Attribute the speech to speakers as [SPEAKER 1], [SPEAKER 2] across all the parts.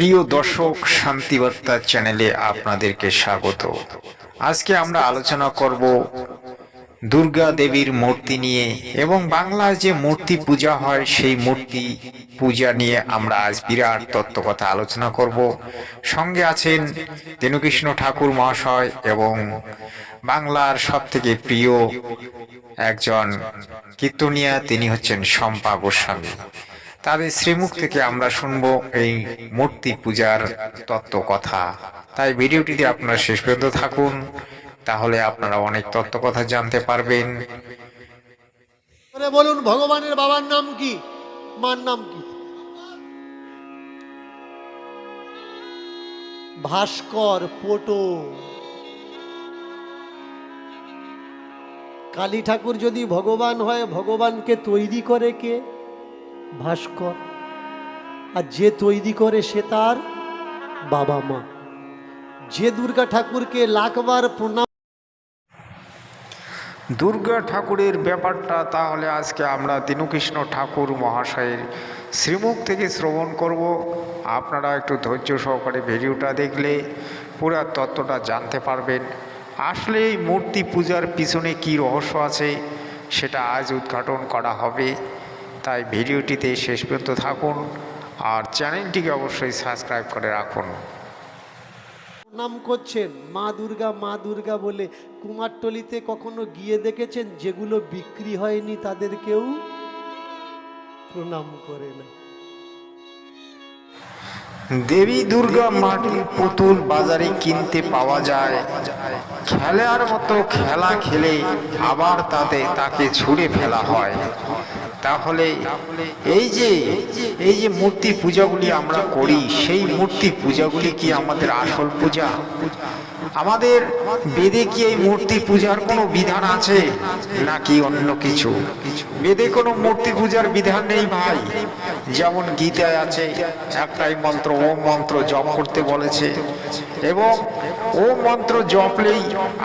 [SPEAKER 1] প্রিয় দর্শক, শান্তিবার্তা চ্যানেলে আপনাদেরকে স্বাগত। আজকে আমরা আলোচনা করব দুর্গা দেবীর মূর্তি নিয়ে এবং বাংলায় যে মূর্তি পূজা হয়, সেই মূর্তি পূজা নিয়ে আমরা আজ বিরাট তত্ত্ব কথা আলোচনা করব। সঙ্গে আছেন দেনুকৃষ্ণ ঠাকুর মহাশয় এবং বাংলার সব থেকে প্রিয় একজন কীর্তনিয়া, তিনি হচ্ছেন শম্পা গোস্বামী। তাদের শ্রীমুখ থেকে আমরা শুনব এই মূর্তি পূজার তত্ত্ব কথা তাই ভিডিওটিতে আপনারা শেষ পর্যন্ত থাকুন, তাহলে আপনারা অনেক তত্ত্ব কথা জানতে পারবেন।
[SPEAKER 2] বলুন, ভগবানের বাবার নাম কি? মার নাম কি? ভাস্কর পোটো কালী ঠাকুর যদি ভগবান হয়, ভগবানকে তৈরি করে কে? ভাস্কর। আর যে তৈরি করে সে তার বাবা মা। যে দুর্গা ঠাকুরকে লাখবার প্রণাম।
[SPEAKER 1] দুর্গা ঠাকুরের ব্যাপারটা তাহলে আজকে আমরা দীনকৃষ্ণ ঠাকুর মহাশয়ের শ্রীমুখ থেকে শ্রবণ করব। আপনারা একটু ধৈর্য সহকারে ভিডিওটা দেখলে পুরো তত্ত্বটা জানতে পারবেন। আসলে এই মূর্তি পূজার পিছনে কি রহস্য আছে, সেটা আজ উদ্ঘাটন করা হবে। তাই ভিডিওটিতে শেষ পর্যন্ত থাকুন আর চ্যানেলটিকে অবশ্যই সাবস্ক্রাইব করে রাখুন।
[SPEAKER 2] নাম করছেন মা দুর্গা মা দুর্গা বলে কুমারটলিতে কখনো গিয়ে দেখেছেন যেগুলো বিক্রি হয়নি তাদের কেউ প্রণাম করে না।
[SPEAKER 1] দেবী দুর্গা মাটির পুতুল বাজারে কিনতে পাওয়া যায়। খেলার মতো খেলা খেলে আবার তাতে তাকে ছুঁড়ে ফেলা হয়। তাহলে এই যে এই যে মূর্তি পূজাগুলি আমরা করি, সেই মূর্তি পূজাগুলি কি আমাদের আসল পূজা? আমাদের বেদে কি এই মূর্তি পূজার কোনো বিধান আছে? নাকি অন্য কিছু? বেদে কোনো মূর্তি পূজার বিধান নেই ভাই। যেমন গীতায় আছে, একটাই মন্ত্র ও মন্ত্র জপ করতে বলেছে। এবং ও মন্ত্র জপলেই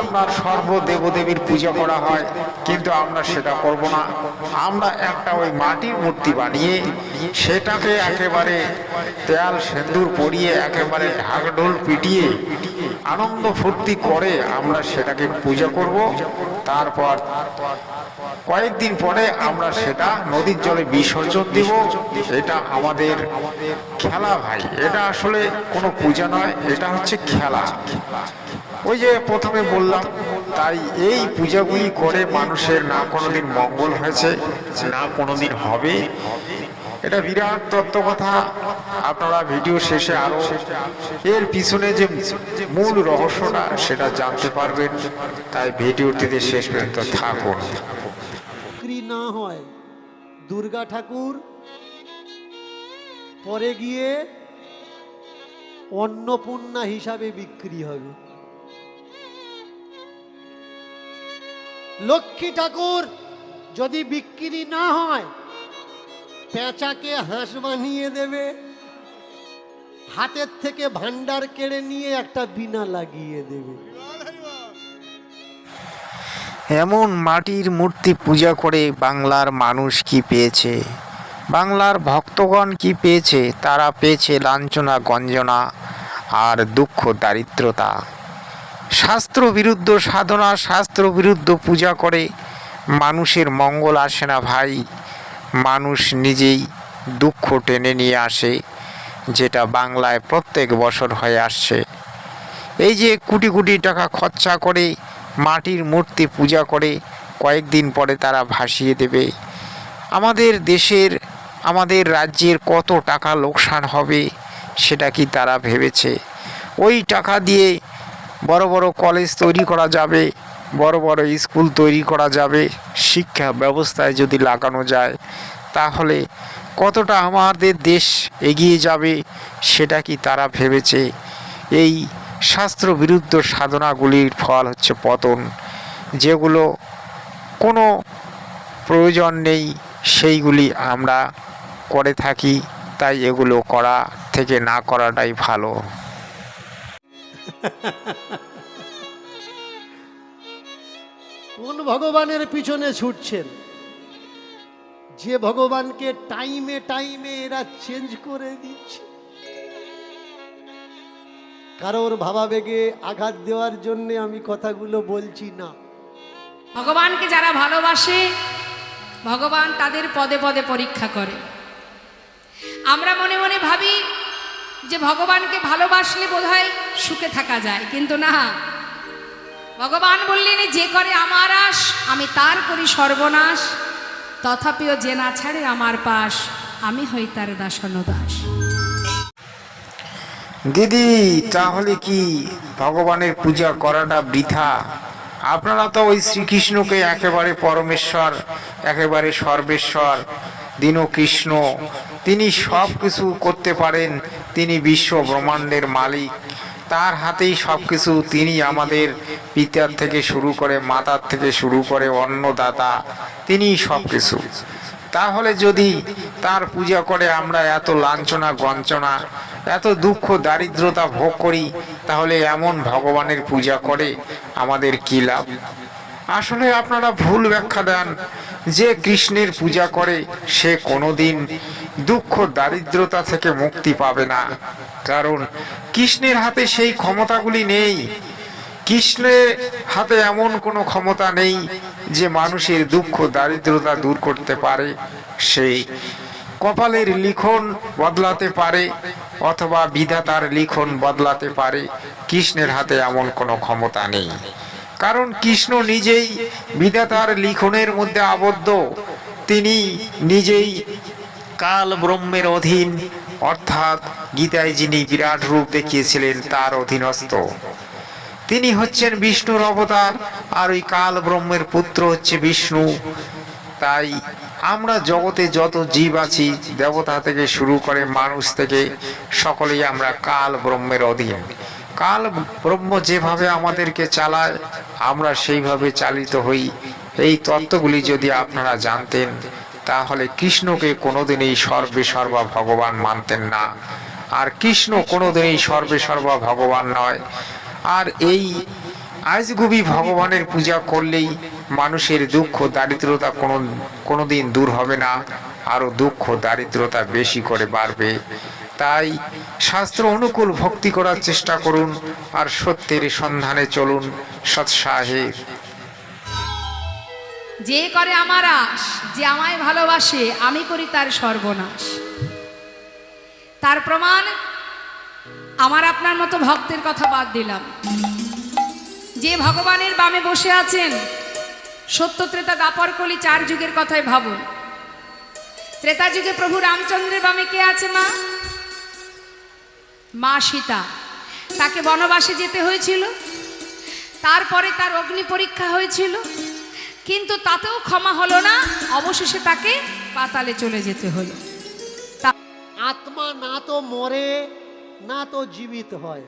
[SPEAKER 1] আপনার সর্ব দেবদেবীর পূজা করা হয়, কিন্তু আমরা সেটা করব না। আমরা একটা ওই মাটির মূর্তি বানিয়ে সেটাকে একেবারে তেল, সেন্দুর পরিয়ে একেবারে ঢাকঢোল পিটিয়ে আনন্দ ফুর্তি করে আমরা সেটাকে পূজা করব। তারপর কয়েকদিন পরে আমরা সেটা নদীর জলে বিসর্জন দিব। এটা আমাদের খেলা ভাই। এটা আসলে কোনো পূজা নয়, এটা হচ্ছে খেলা। ওই যে প্রথমে বললাম, তাই এই পূজাগুলি করে মানুষের না কোনোদিন মঙ্গল হয়েছে, না কোনোদিন হবে। এটা বিরাট তত্ত্ব কথা আপনারা ভিডিও শেষে আরও এর পিছনে যে মূল রহস্যটা, সেটা জানতে পারবেন। তাই ভিডিওটিতে শেষ পর্যন্ত থাকুন।
[SPEAKER 2] না হয়, দুর্গা ঠাকুর পরে গিয়ে অন্নপূর্ণা হিসাবে বিক্রি হবে। লক্ষ্মী ঠাকুর যদি বিক্রি না হয় পেঁচাকে হাঁস বানিয়ে দেবে। হাতের থেকে ভান্ডার কেড়ে নিয়ে একটা বিনা লাগিয়ে দেবে।
[SPEAKER 1] এমন মাটির মূর্তি পূজা করে বাংলার মানুষ কি পেয়েছে? বাংলার ভক্তগণ কি পেয়েছে? তারা পেয়েছে লাঞ্ছনা, গঞ্জনা আর দুঃখ, দারিদ্রতা। শাস্ত্র বিরুদ্ধ সাধনা, শাস্ত্র বিরুদ্ধ পূজা করে মানুষের মঙ্গল আসে না ভাই। মানুষ নিজেই দুঃখ টেনে নিয়ে আসে, যেটা বাংলায় প্রত্যেক বছর হয়ে আসছে। এই যে কোটি কোটি টাকা খরচা করে মাটির মূর্তি পূজা করে কয়েকদিন পরে তারা ভাসিয়ে দেবে। আমাদের দেশের, আমাদের রাজ্যের কত টাকা লোকসান হবে, সেটা কি তারা ভেবেছে? ওই টাকা দিয়ে বড় বড় কলেজ তৈরি করা যাবে, বড় বড় স্কুল তৈরি করা যাবে। শিক্ষা ব্যবস্থায় যদি লাগানো যায়, তাহলে কতটা আমাদের দেশ এগিয়ে যাবে সেটা কি তারা ভেবেছে? এই শাস্ত্র বিরুদ্ধ সাধনাগুলির ফল হচ্ছে পতন, যেগুলো কোনো প্রয়োজন নেই, সেইগুলি আমরা করে থাকি, তাই এগুলো করা থেকে না করাটাই ভালো।
[SPEAKER 2] কোন ভগবানের পিছনে ছুটছেন? যে ভগবানকে টাইমে টাইমে এরা চেঞ্জ করে দিচ্ছে। কারোর ভাবাবেগে আঘাত দেওয়ার জন্য আমি কথাগুলো বলছি না।
[SPEAKER 3] ভগবানকে যারা ভালোবাসে, ভগবান তাদের পদে পদে পরীক্ষা করে। আমরা মনে মনে ভাবি যে ভগবানকে ভালোবাসলে বোধহয় সুখে থাকা যায়, কিন্তু না। ভগবান বললেন, যে করে আমার আশ, আমি তার করি সর্বনাশ। তথাপিও যে না ছাড়ে আমার পাশ, আমি হই তার দাসানো দাস
[SPEAKER 1] দিদি, তাহলে কি ভগবানের পূজা করাটা বৃথা? আপনারা তো ওই শ্রীকৃষ্ণকে একেবারে পরমেশ্বর, একেবারে সর্বেশ্বর দীন কৃষ্ণ তিনি সব কিছু করতে পারেন, তিনি বিশ্ব ব্রহ্মাণ্ডের মালিক। তার হাতেই সব কিছু তিনি আমাদের পিতার থেকে শুরু করে মাতার থেকে শুরু করে অন্নদাতা, তিনি সব কিছু তাহলে যদি তার পূজা করে আমরা এত লাঞ্ছনা, গঞ্চনা, এত দুঃখ, দারিদ্রতা ভোগ করি, তাহলে এমন ভগবানের পূজা করে আমাদের কি লাভ? আসলে আপনারা ভুল ব্যাখ্যা দেন। যে কৃষ্ণের পূজা করে, সে কোনোদিন দুঃখ দারিদ্রতা থেকে মুক্তি পাবে না। কারণ কৃষ্ণের হাতে সেই ক্ষমতাগুলি নেই। কৃষ্ণের হাতে এমন কোনো ক্ষমতা নেই যে মানুষের দুঃখ দারিদ্রতা দূর করতে পারে, সেই কপালের লিখন বদলাতে পারে অথবা বিধাতার লিখন বদলাতে পারে। কৃষ্ণের হাতে এমন কোনো ক্ষমতা নেই। কারণ কৃষ্ণ নিজেই বিধাতার লিখনের মধ্যে আবদ্ধ। তিনি নিজেই কাল ব্রহ্মের অধীন, অর্থাৎ গীতায় যিনি বিরাট রূপ দেখিয়েছিলেন, তার অধীনস্থ। তিনি হচ্ছেন বিষ্ণুর অবতার, আর ওই কাল ব্রহ্মের পুত্র হচ্ছে বিষ্ণু। তাই আমরা জগতে যত জীব আছি, দেবতা থেকে শুরু করে মানুষ থেকে সকলেই আমরা কাল ব্রহ্মের অধীন। কাল ব্রহ্ম যেভাবে আমাদেরকে চালায়, আমরা সেইভাবে চালিত হই। এই তত্ত্বগুলি যদি আপনারা জানতেন, তাহলে কৃষ্ণকে কোনোদিনই সর্বে সর্বা ভগবান মানতেন না। আর কৃষ্ণ কোনোদিনই সর্বে সর্বা ভগবান নয়। আর এই আজগুবি ভগবানের পূজা করলেই মানুষের দুঃখ, দারিদ্রতা কোনো, কোনোদিন দূর হবে না, আরও দুঃখ, দারিদ্রতা বেশি করে বাড়বে। তাই শাস্ত্র অনুকূল ভক্তি করার চেষ্টা করুন আর সত্যের সন্ধানে চলুন সৎসাহে।
[SPEAKER 3] যে করে আমার আশ, যে আমায় ভালোবাসে, আমি করি তার সর্বনাশ। তার প্রমাণ, আমার আপনার মতো ভক্তের কথা বাদ দিলাম। যে ভগবানের বামে বসে আছেন, সত্য ত্রেতা দাপর কলি চার যুগের কথাই ভাবুন। ত্রেতা যুগে প্রভু রামচন্দ্রের বামে কে আছে মা? মা সীতা। তাকে বনবাসে যেতে হয়েছিল। তারপরে তার অগ্নি পরীক্ষা হয়েছিল। কিন্তু তাতেও ক্ষমা হলো না। অবশেষে তাকে পাতালে চলে যেতে হলো।
[SPEAKER 2] আত্মা না তো মরে, না তো জীবিত হয়।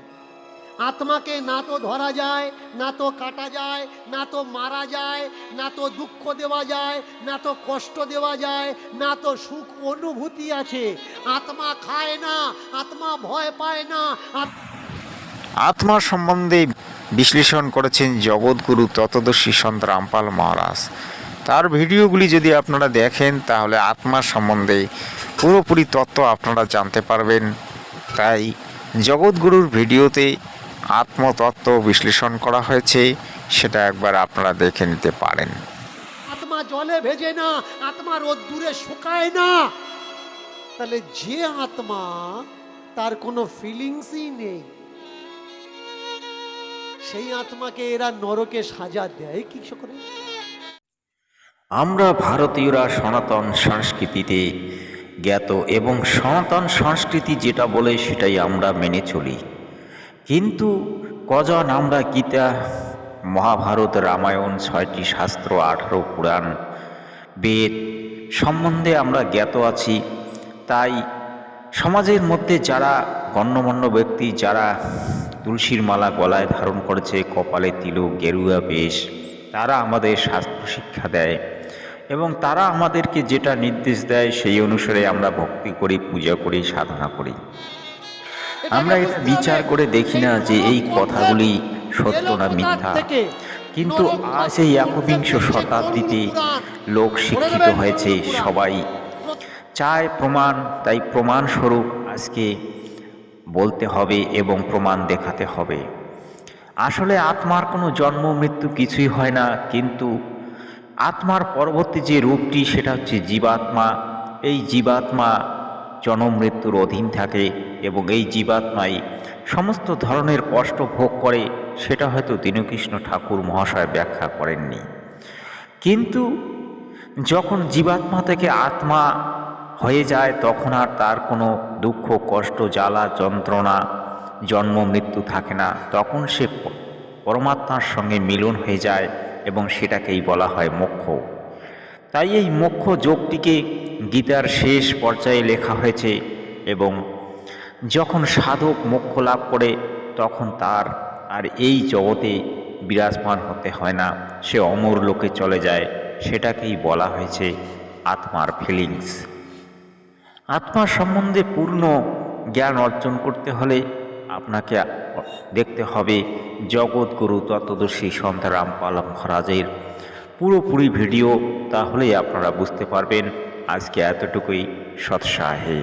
[SPEAKER 2] আত্মাকে না তো ধরা যায়, না তো কাটা যায়, না তো মারা যায়, না তো দুঃখ দেওয়া যায়, না তো কষ্ট দেওয়া যায়, না তো সুখ অনুভূতি আছে। আত্মা খায় না, আত্মা ভয় পায় না, আত-
[SPEAKER 1] আত্মা সম্বন্ধে বিশ্লেষণ করেছেন জগৎগুরু ততদর্শী সন্ত রামপাল মহারাজ। তার ভিডিওগুলি যদি আপনারা দেখেন, তাহলে আত্মা সম্বন্ধে পুরোপুরি তত্ত্ব আপনারা জানতে পারবেন। তাই জগৎগুরুর ভিডিওতে আত্মতত্ত্ব বিশ্লেষণ করা হয়েছে সেটা একবার আপনারা দেখে নিতে পারেন।
[SPEAKER 2] আত্মা জলে ভেজে না আত্মা রোদ্দুরে শুকায় না। তাহলে যে আত্মা তার কোনো ফিলিংসই নেই। সেই আত্মাকে এরা নরকে সাজা দেয় কি করে
[SPEAKER 4] আমরা ভারতীয়রা সনাতন সংস্কৃতিতে জ্ঞাত এবং সনাতন সংস্কৃতি যেটা বলে সেটাই আমরা মেনে চলি। কিন্তু কজন আমরা গীতা, মহাভারত, রামায়ণ, ছয়টি শাস্ত্র, আঠারো পুরাণ, বেদ সম্বন্ধে আমরা জ্ঞাত আছি। তাই সমাজের মধ্যে যারা গণ্যমান্য ব্যক্তি, যারা তুলসীর মালা গলায় ধারণ করেছে, কপালে তিলক, গেরুয়া বেশ, তারা আমাদের শাস্ত্র শিক্ষা দেয় এবং তারা আমাদেরকে যেটা নির্দেশ দেয়, সেই অনুসারে আমরা ভক্তি করি, পূজা করি, সাধনা করি। আমরা এটা বিচার করে দেখি না যে এই কথাগুলি সত্য না মিথ্যা। কিন্তু আজ এই একবিংশ শতাব্দীতে লোক শিক্ষিত হয়েছে সবাই। চায় প্রমাণ তাই প্রমাণস্বরূপ আজকে বলতে হবে এবং প্রমাণ দেখাতে হবে। আসলে আত্মার কোনো জন্ম মৃত্যু কিছুই হয় না কিন্তু আত্মার পরবর্তী যে রূপটি সেটা হচ্ছে জীবাত্মা। এই জীবাত্মা জন্ম মৃত্যুর অধীন থাকে এবং এই জীবাত্মাই সমস্ত ধরনের কষ্ট ভোগ করে, সেটা হয়তো দীনকৃষ্ণ ঠাকুর মহাশয় ব্যাখ্যা করেননি। কিন্তু যখন জীবাত্মা থেকে আত্মা হয়ে যায়, তখন আর তার কোনো দুঃখ, কষ্ট, জ্বালা, যন্ত্রণা, জন্ম, মৃত্যু থাকে না। তখন সে পরমাত্মার সঙ্গে মিলন হয়ে যায় এবং সেটাকেই বলা হয় মোক্ষ। তাই এই মোক্ষ যোগটিকে গীতার শেষ পর্যায়ে লেখা হয়েছে এবং যখন সাধক মোক্ষ লাভ করে, তখন তার আর এই জগতে বিরাজমান হতে হয় না। সে অমর লোকে চলে যায়। সেটাকেই বলা হয়েছে আত্মার ফিলিংস আত্মা সম্বন্ধে পূর্ণ জ্ঞান অর্জন করতে হলে আপনাকে দেখতে হবে, জগৎগুরু তত্ত্বদর্শী সন্ত রামপাল মহারাজের পুরোপুরি ভিডিও, তাহলেই আপনারা বুঝতে পারবেন আজকে এতটুকুই সৎসাহে।